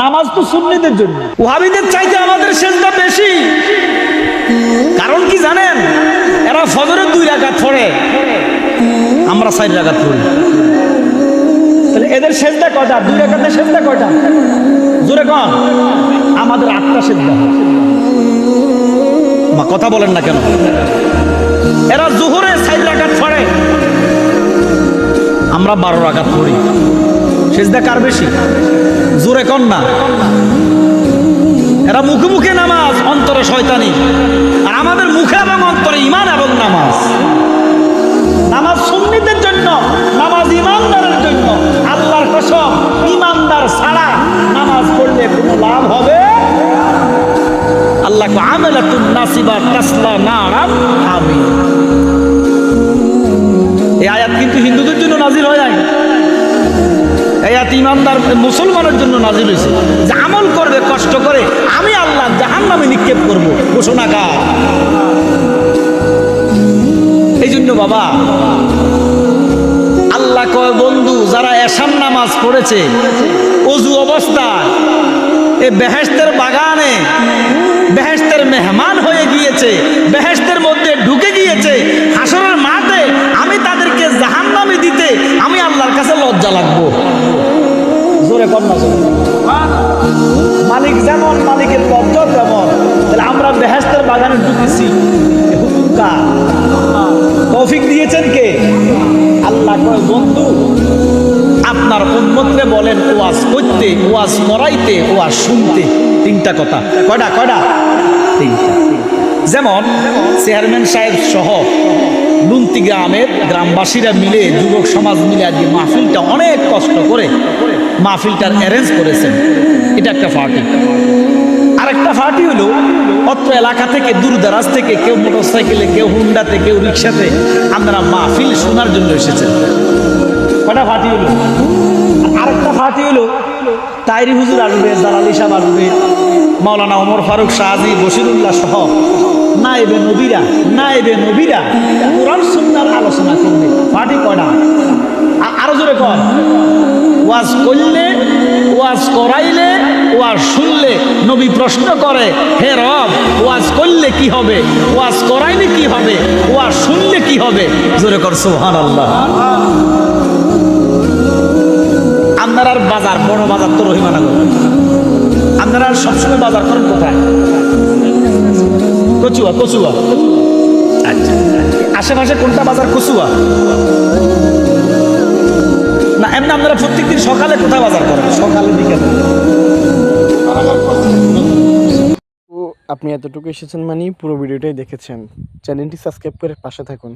নামাজ তো সুন্নিদের জন্য। ওহাবিদের চাইতে আমাদের সেজদা বেশি। কারণ কি জানেন? এরা ফজরের দুই রাকাত পড়ে, আমরা চার রাকাত পড়ি। তাহলে এদের সেজদা কয়টা? দুই রাকাতের সেজদা কয়টা? জোরে কন। আমাদের আটটা সেজদা মা, কথা বলেন না কেন? এরা জোহরে চার রাকাত পড়ে, আমরা বারো রাকাত পড়ি। সেজদা কার বেশি? জোরে কন না। এরা মুখে মুখে নামাজ, অন্তরে শয়তানি। আর আমাদের মুখে এবং অন্তরে ইমান এবং নামাজ। নামাজ সুন্নিদের জন্য, নামাজ ইমানদারের জন্য। আল্লাহর কসম ইমানদার ছাড়া নামাজ পড়লে কোনো লাভ হবে? আল্লাহ আমেলাতুন নাসিবা তাসলা নারাম ইমানদার মুসলমানের জন্য নাজিল হয়েছে। যে আমল করবে, কষ্ট করে, আমি আল্লাহ জাহান নামে নিক্ষেপ করব। ঘোষণা কার? এই জন্য বাবা, আল্লাহ কয়, বন্ধু, যারা এশান নামাজ পড়েছে, অজু অবস্থায়, এ বেহেস্তের বাগানে বেহেস্তের মেহমান হয়ে গিয়েছে বেহেস্তের মালিক যেমন, মালিকের লজ্জা যেমন তাহলে আমরা বেহেস্তের বাগানে ঢুকেছি এ তৌফিক দিয়েছেন কে? আল্লাহ বন্ধু, আপনার উন্মতরে বলেন ওয়াজ করতে, ওয়াজ করাইতে, ওয়াজ শুনতে। তিনটা কথা। কয়টা কয়টা? যেমন, চেয়ারম্যান সাহেব সহ লুন্তি গ্রামের গ্রামবাসীরা মিলে, যুবক সমাজ মিলে আজকে মাহফিলটা অনেক কষ্ট করে মাহফিলটার অ্যারেঞ্জ করেছেন। এটা একটা পার্টি আরেকটা পার্টি হলো অত্র এলাকা থেকে দূর দারাজ থেকে, কেউ মোটর সাইকেলে কেউ হুন্ডাতে কেউ রিক্সাতে আপনারা মাহফিল শোনার জন্য এসেছেন। কটা ফাটি হলো? আর আরেকটা ফাটি হলো তাইরি হুজুর আসবে জালালি সাহেব আসবে, মাওলানা ওমর ফারুক শাহজি বসিরুল্লাহ সহ নাইবে নবীরা নাইবে নবীরা কোরআন সুন্নার আলোচনা করবে। ফাটি কয়টা? আরও জোরে কর। ওয়াজ করলে, ওয়াজ করাইলে, ওয়াজ শুনলে নবী প্রশ্ন করে, হে রব, ওয়াজ করলে কি হবে? ওয়াজ করাইলে কি হবে? ওয়াজ শুনলে কি হবে? জোরে কর সুহান আল্লাহ আপনার আর বাজার, বড় বাজার তো রহিমানা করবেন আপনারা আর সবসময় বাজার করেন কোথায়? কচুয়া কচুয়া। আচ্ছা। আশেপাশে কোনটা বাজার কচুয়া? না, এমনি আপনারা প্রত্যেকদিন সকালে কোথায় বাজার করেন? সকালে বিকেলে। আপনি এতটুকু এসেছেন মানে পুরো ভিডিওটাই দেখেছেন। চ্যানেলটি সাবস্ক্রাইব করে পাশে থাকুন।